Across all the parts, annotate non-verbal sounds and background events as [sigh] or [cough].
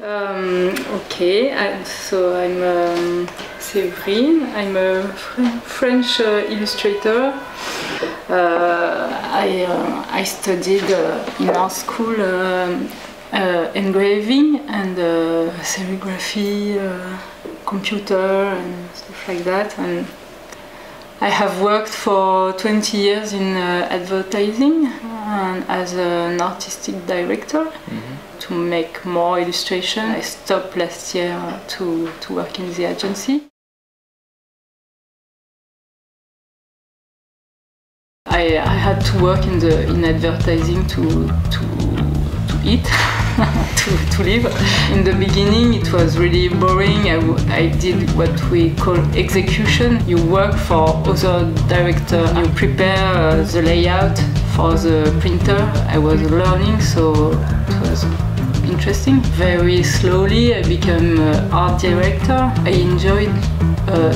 Um, okay, I, so I'm um, Séverine. I'm a fr French uh, illustrator. Uh, I, uh, I studied uh, in art school um, uh, engraving and uh, serigraphy, computer and stuff like that. And I have worked for 20 years in advertising and as an artistic director. Mm -hmm to make more illustration. I stopped last year to, to work in the agency. I, I had to work in the in advertising to to to eat [laughs] [laughs] to, to live. In the beginning it was really boring. I, I did what we call execution. You work for other director. You prepare uh, the layout for the printer. I was learning so it was interesting. Very slowly I became art director. I enjoyed uh,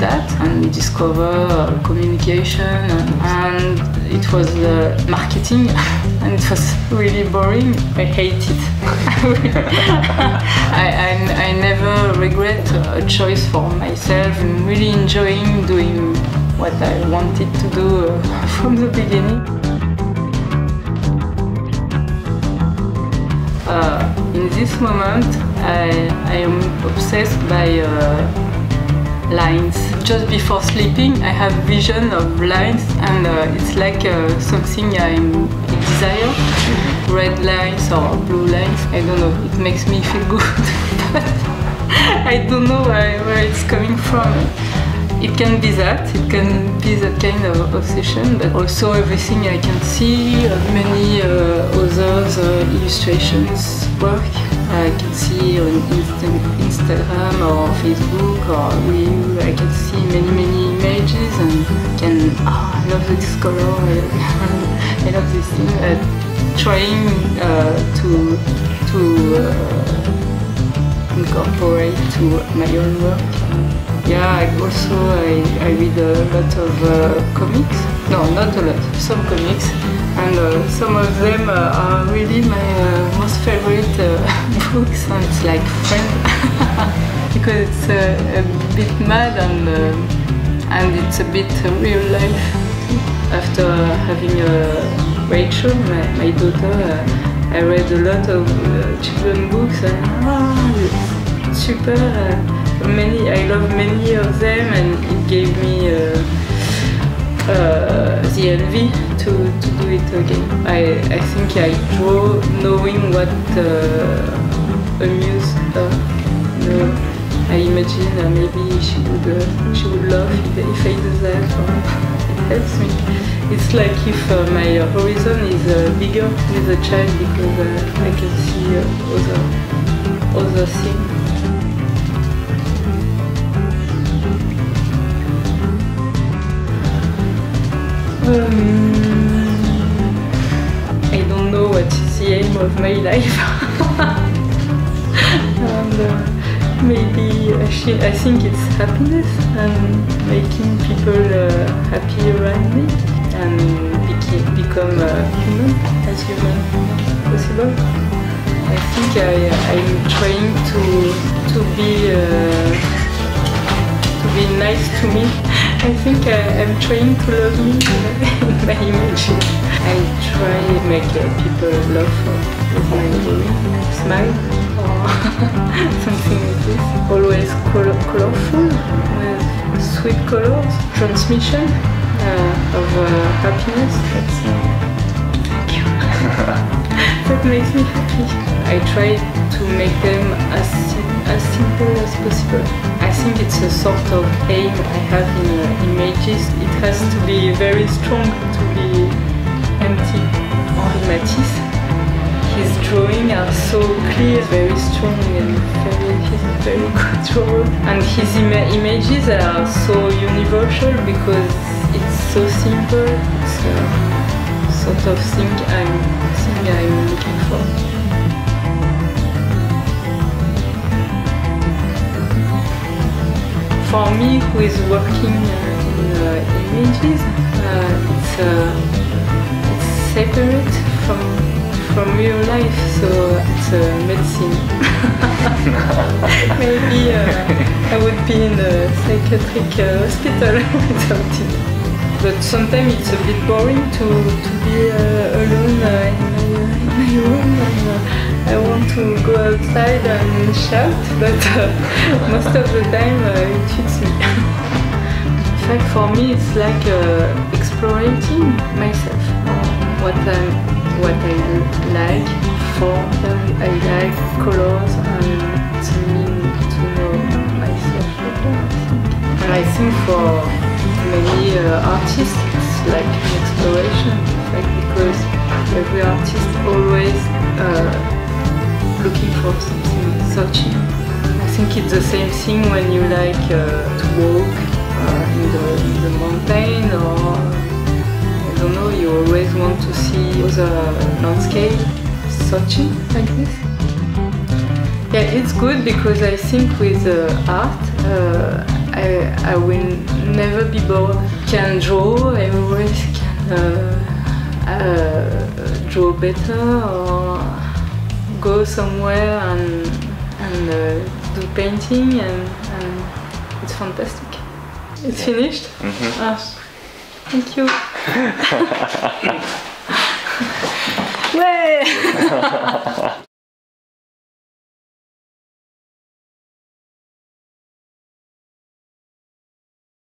that and discover uh, communication and, and, it was uh, marketing [laughs] and it was really boring. I hate it. [laughs] I, I, I, never regret a choice for myself. I'm really enjoying doing what I wanted to do uh, [laughs] from the beginning. Uh, in this moment, I, I am obsessed by uh, lines. Just before sleeping, I have vision of lines, and uh, it's like uh, something I desire. Red lines or blue lines. I don't know. It makes me feel good, but [laughs] I don't know where, where it's coming from. It can be that, it can be that kind of obsession, but also everything I can see, uh, many uh, uh, illustrations work. I can see on Insta Instagram or Facebook or Reel, I can see many many images and can, oh, I love this color, [laughs] I love this thing. Uh, trying uh, to, to uh, incorporate to my own work. Yeah, I also I, I read a lot of uh, comics. No, not a lot, some comics. And uh, some of them uh, are really my favorite uh, [laughs] books. And it's like Friend. [laughs] because it's uh, a bit mad and, and it's a bit real life. After having Rachel, my, my daughter, I read a lot of children books and ah, super many I love many of them and it gave me uh, uh, the envy to, to do it again. I, I think I draw knowing what uh, amused her. Know, I imagine uh, maybe she would uh, she would love if, if I do that. [laughs] it helps me. It's like if uh, my horizon is uh, bigger with a child because uh, I can see uh, other other things. Um, the aim of my life. [laughs] and uh, maybe I think it's happiness and making people uh, happy around me and become uh, human, as human possible. I think I, I'm trying to to be uh, to be nice to me [laughs] I think I, am trying to love me [laughs] in my images. I try to make people love with my smile or [laughs] something like this. Always col colorful with sweet colors, transmission uh, of uh, happiness. That's, uh, thank you. [laughs] that makes me happy. I try to make them as, as simple as possible. I think it's a sort of aim I have in uh, images. It has to be very strong to be Matisse, his drawings are so clear, very strong and very, very good. And his Im images are so universal because it's so simple. It's a sort of thing I'm, thing I'm looking for. for me who is working uh, in uh, images, uh, it's, it's separate from from real life, so it's a medicine. [laughs] Maybe uh, I would be in a psychiatric uh, hospital without [laughs] it. But sometimes it's a bit boring to, to be uh, alone uh, in, my, in my room and uh, I want to go outside and shout, but uh, [laughs] most of the time uh, it fits me. in fact, for me, it's like uh, exploring myself, what I what I like, forms I like, colors, and to me to know myself better. And I think for many uh, artists, it's like an exploration, like because every artist always uh, looking for something, searching. I think it's the same thing when you like uh, to walk uh, in, the, in the mountain or don't know, you always want to see other landscape, searching like this. Yeah, it's good because I think with uh, art uh, I, I will never be bored. Can draw, I always can uh, uh, draw better or go somewhere and, and uh, do painting and, and it's fantastic. It's finished? Ah, thank you. [laughs] 喂。